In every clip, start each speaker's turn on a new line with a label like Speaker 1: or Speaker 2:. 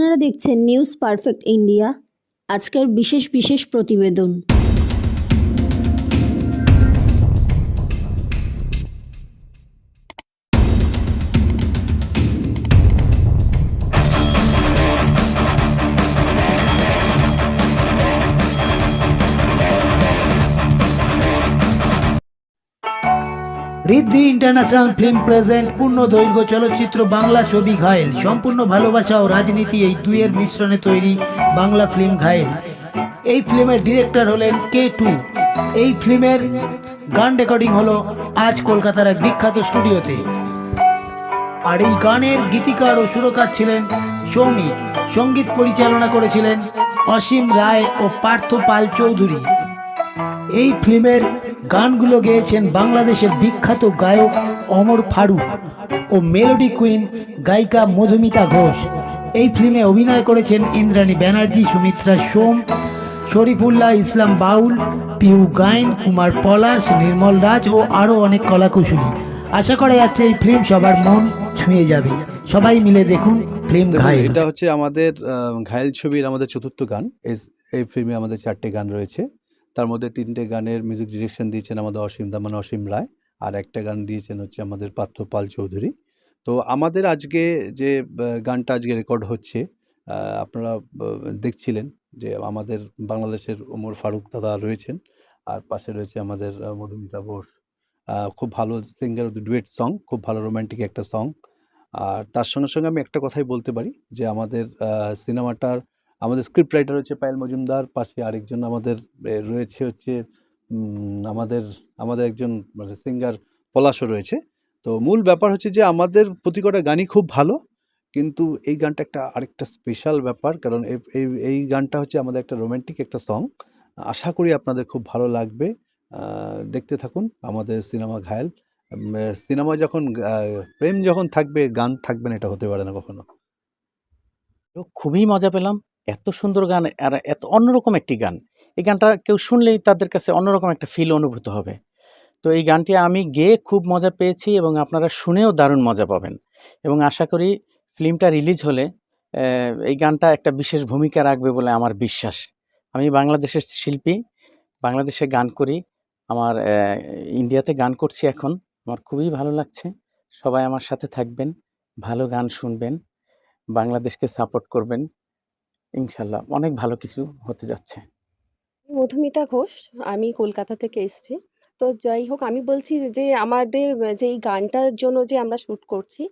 Speaker 1: আপনারা দেখছেন news perfect India. আজকের বিশেষ বিশেষ প্রতিবেদন।
Speaker 2: ঋদ্ধি ইন্টারন্যাশনাল ফিল্ম প্রেজেন্ট পূর্ণ দৈর্ঘ্য চলচ্চিত্র বাংলা ছবি ঘায়েল। সম্পূর্ণ ভালোবাসা ও রাজনীতি এই দুইয়ের মিশ্রণে তৈরি বাংলা ফিল্ম ঘায়েল। এই ফিল্মের ডিরেক্টর হলেন কে টু। এই ফিল্মের গান রেকর্ডিং হলো আজ কলকাতার এক বিখ্যাত স্টুডিওতে। আর এই গানের গীতিকার ও সুরকার ছিলেন সৌমিক সংগীত পরিচালনা করেছিলেন অসীম রায় ও পার্থ পাল চৌধুরী। এই ফিল্মের গানগুলো গেয়েছেন বাংলাদেশের বিখ্যাত গায়ক অমর ফারুক ও মেলোডি কুইন গায়িকা মধুমিতা ঘোষ। এই ফিল্মে অভিনয় করেছেন ইন্দ্রাণী ব্যানার্জি সুমিত্রা সোম শরীফুল্লাহ ইসলাম বাউল পিউ গাইন কুমার পলাশ নির্মল রাজ ও আরও অনেক কলাকুশলী। আশা করা যাচ্ছে এই ফিল্ম সবার মন ছুঁয়ে যাবে। সবাই মিলে দেখুন ফিল্ম ঘায়েল।
Speaker 3: এটা হচ্ছে আমাদের ঘায়েল ছবির আমাদের চতুর্থ গান। এই ফিল্মে আমাদের চারটে গান রয়েছে। তার মধ্যে তিনটে গানের মিউজিক ডিরেকশন দিয়েছেন আমাদের অসীম দামান, অসীম রায়, আর একটা গান দিয়েছেন হচ্ছে আমাদের পার্থ পাল চৌধুরী। তো আমাদের আজকে যে গানটা আজকে রেকর্ড হচ্ছে আপনারা দেখছিলেন যে আমাদের বাংলাদেশের ওমর ফারুক দাদা রয়েছেন, আর পাশে রয়েছে আমাদের মধুমিতা বোস। খুব ভালো সিঙ্গার ডুয়েট সং খুব ভালো রোম্যান্টিক একটা সং আর তার সঙ্গে সঙ্গে আমি একটা কথাই বলতে পারি যে আমাদের সিনেমাটার আমাদের স্ক্রিপ্ট রাইটার হচ্ছে পায়েল মজুমদার, পাশে আরেকজন আমাদের রয়েছে হচ্ছে আমাদের আমাদের একজন মানে সিঙ্গার পলাশও রয়েছে। তো মূল ব্যাপার হচ্ছে যে আমাদের প্রতি কটা গানই খুব ভালো, কিন্তু এই গানটা একটা আরেকটা স্পেশাল ব্যাপার, কারণ এই এই- গানটা হচ্ছে আমাদের একটা রোমান্টিক একটা সং আশা করি আপনাদের খুব ভালো লাগবে দেখতে থাকুন আমাদের সিনেমা ঘায়েল। সিনেমা যখন প্রেম যখন থাকবে, গান থাকবে না, এটা হতে পারে না কখনো।
Speaker 4: খুবই মজা পেলাম। এত সুন্দর গান আর এত অন্যরকম একটি গান। এই গানটা কেউ শুনলেই তাদের কাছে অন্যরকম একটা ফিল অনুভূত হবে। তো এই গানটি আমি গেয়ে খুব মজা পেয়েছি এবং আপনারা শুনেও দারুণ মজা পাবেন। এবং আশা করি ফিল্মটা রিলিজ হলে এই গানটা একটা বিশেষ ভূমিকা রাখবে বলে আমার বিশ্বাস। আমি বাংলাদেশের শিল্পী, বাংলাদেশে গান করি, আমার ইন্ডিয়াতে গান করছি এখন। আমার খুবই ভালো লাগছে। সবাই আমার সাথে থাকবেন, ভালো গান শুনবেন, বাংলাদেশকে সাপোর্ট করবেন। ইনশাল্লাহ, অনেক ভালো কিছু হতে যাচ্ছে।
Speaker 5: মধুমিতা ঘোষ, আমি কলকাতা থেকে এসেছি। তো যাই হোক, আমি বলছি যে আমাদের, যে এই গানটার জন্য যে আমরা শ্যুট করছি,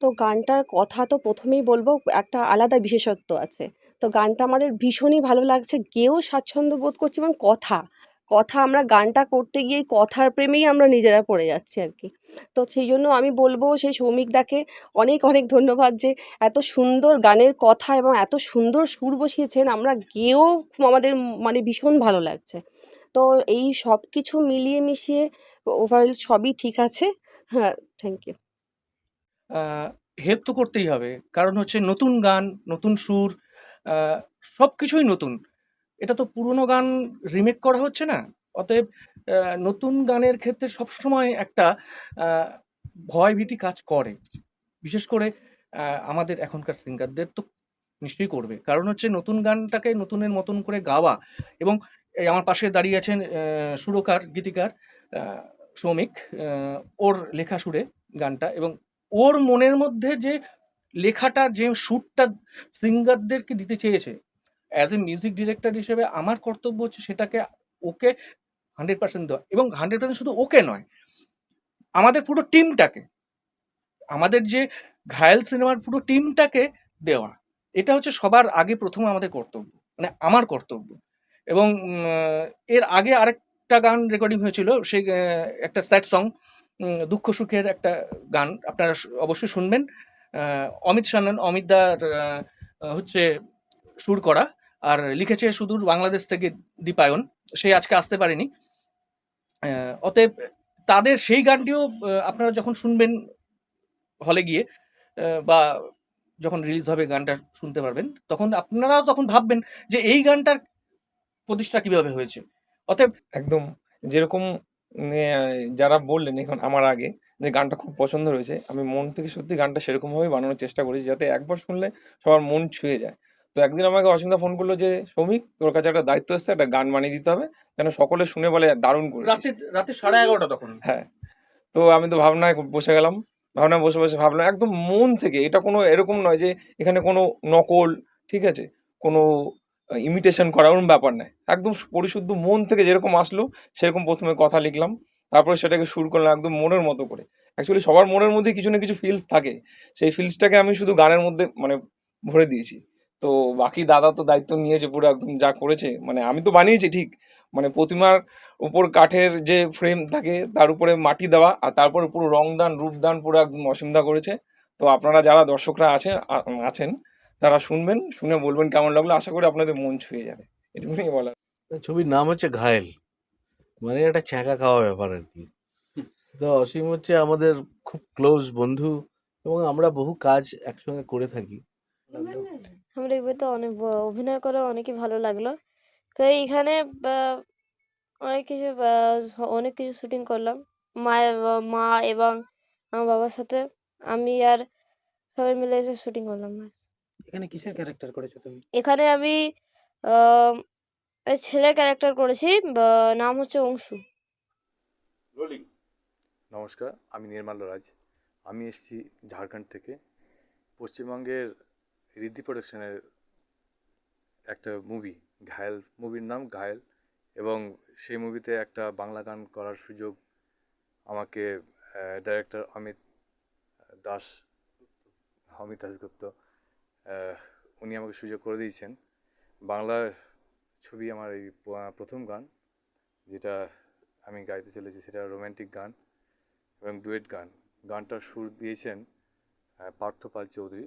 Speaker 5: তো গানটার কথা তো প্রথমেই বলব, একটা আলাদা বিশেষত্ব আছে। তো গানটা আমাদের ভীষণই ভালো লাগছে, গেয়েও স্বাচ্ছন্দ্য বোধ করছি এবং কথা। কথা আমরা গানটা করতে গিয়ে কথার প্রেমেই আমরা নিজেরা পড়ে যাচ্ছি আর কি। তো সেই জন্য আমি বলব সেই সৌমিকদাকে অনেক অনেক ধন্যবাদ যে এত সুন্দর গানের কথা এবং এত সুন্দর সুর বসিয়েছেন। আমরা গেয়েও আমাদের মানে ভীষণ ভালো লাগছে। তো এই সব কিছু মিলিয়ে মিশিয়ে ওভারঅল সবই ঠিক আছে। হ্যাঁ থ্যাংক ইউ
Speaker 6: হেল্প তো করতেই হবে। কারণ হচ্ছে নতুন গান, নতুন সুর সব কিছুই নতুন। এটা তো পুরনো গান রিমেক করা হচ্ছে না। অতএব নতুন গানের ক্ষেত্রে সবসময় একটা আহ, ভয় ভীতি কাজ করে। বিশেষ করে আমাদের এখনকার সিঙ্গারদের তো নিশ্চয়ই করবে। কারণ হচ্ছে নতুন গানটাকে নতুনের মতন করে গাওয়া এবং আমার পাশে দাঁড়িয়ে আছেন সুরকার গীতিকার শ্রমিক ওর লেখা সুরে গানটা এবং ওর মনের মধ্যে যে লেখাটা যে সুরটা সিঙ্গারদেরকে দিতে চেয়েছে অ্যাজ এ মিউজিক ডিরেক্টর হিসেবে আমার কর্তব্য হচ্ছে সেটাকে ওকে হান্ড্রেড পার্সেন্ট দেওয়া। এবং হান্ড্রেড পার্সেন্ট শুধু ওকে নয়, আমাদের পুরো টিমটাকে আমাদের যে ঘায়েল সিনেমার পুরো টিমটাকে দেওয়া। এটা হচ্ছে সবার আগে প্রথম আমাদের কর্তব্য মানে আমার কর্তব্য। এবং এর আগে আরেকটা গান রেকর্ডিং হয়েছিল, সেই একটা স্যাড সং দুঃখ সুখের একটা গান, আপনারা অবশ্যই শুনবেন। অমিত সান্যাল অমিত দার হচ্ছে সুর করা। আর লিখেছে সুদূর বাংলাদেশ থেকে দীপায়ন। সে আজকে আসতে পারেনি। অতএব তাদের সেই গানটিও আপনারা যখন শুনবেন হলে গিয়ে বা যখন রিলিজ হবে গানটা শুনতে পারবেন, তখন আপনারাও তখন ভাববেন যে এই গানটার প্রতিষ্ঠা কীভাবে হয়েছে। অতএব
Speaker 7: একদম, যেরকম যারা বললেন এখন আমার আগে যে গানটা খুব পছন্দ হয়েছে, আমি মন থেকে সত্যি গানটা সেরকমভাবেই বানানোর চেষ্টা করেছি, যাতে একবার শুনলে সবার মন ছুঁয়ে যায়। তো একদিন আমাকে অসীমদা ফোন করল যে সৌমিক তোর কাছে একটা দায়িত্ব এসছে একটা গান বানিয়ে দিতে হবে যেন সকলে শুনে বলে দারুণ করেছিস।
Speaker 6: রাতে রাতে সাড়ে এগারোটা তখন?
Speaker 7: হ্যাঁ। তো আমি তো ভাবনায় বসে গেলাম ভাবনায় বসে বসে ভাবলাম একদম মন থেকে এটা কোনো এরকম নয় যে এখানে কোনো নকল ঠিক আছে? কোনো ইমিটেশন করা ওরকম ব্যাপার নয়। একদম পরিশুদ্ধ মন থেকে যেরকম আসলো সেরকম প্রথমে কথা লিখলাম তারপরে সেটাকে সুর করলাম একদম মনের মতো করে। অ্যাকচুয়ালি সবার মনের মধ্যে কিছু না কিছু ফিলস থাকে। সেই ফিলসটাকে আমি শুধু গানের মধ্যে মানে ভরে দিয়েছি। তো বাকি দাদা তো দায়িত্ব নিয়েছে পুরো একদম যা করেছে। মানে আমি তো বানিয়েছি ঠিক। মানে প্রতিমার উপর কাঠের যে ফ্রেম থাকে, তার উপরে মাটি দেওয়া আর তারপরে পুরো রংদান, রূপদান পুরো একদম অসুবিধা করেছে। তো আপনারা যারা দর্শকরা আছেন আ- আছেন, তারা শুনবেন, শুনে বলবেন কেমন লাগল। আশা করি আপনাদের মন ছুঁয়ে যাবে। এটুকুনি বলার।
Speaker 8: ছবির নাম হচ্ছে ঘায়েল। মানে একটা ছ্যাঁকা খাওয়া ব্যাপার আর কি। তো অসীম হচ্ছে আমাদের খুব ক্লোজ বন্ধু এবং আমরা বহু কাজ একসঙ্গে করে থাকি।
Speaker 9: আমরা এই বইতে অনেক অভিনয় করে অনেকই ভালো লাগল। তো এইখানে অনেক কিছু অনেক কিছু শুটিং করলাম। মায়ের বা- মা এবং আমার বাবার সাথে। আমি আর সবাই মিলে এসে শুটিং করলাম।
Speaker 2: এখানে কিসের ক্যারেক্টার করেছ তুমি?
Speaker 9: এখানে আমি এই ছেলের ক্যারেক্টার করেছি নাম হচ্ছে অংশু।
Speaker 10: নমস্কার আমি নির্মাল রাজ। আমি এসেছি ঝাড়খণ্ড থেকে। পশ্চিমবঙ্গের রিদ্ধি প্রোডাকশনের একটা মুভি ঘায়েল মুভির নাম ঘায়েল এবং সেই মুভিতে একটা বাংলা গান করার সুযোগ আমাকে ডাইরেক্টর অমিত দাস, অমিত দাসগুপ্ত উনি আমাকে সুযোগ করে দিয়েছেন। বাংলা ছবি আমার এই প্রথম গান, যেটা আমি গাইতে চলেছি, সেটা রোম্যান্টিক গান এবং ডুয়েট গান। গানটার সুর দিয়েছেন পার্থ পাল চৌধুরী।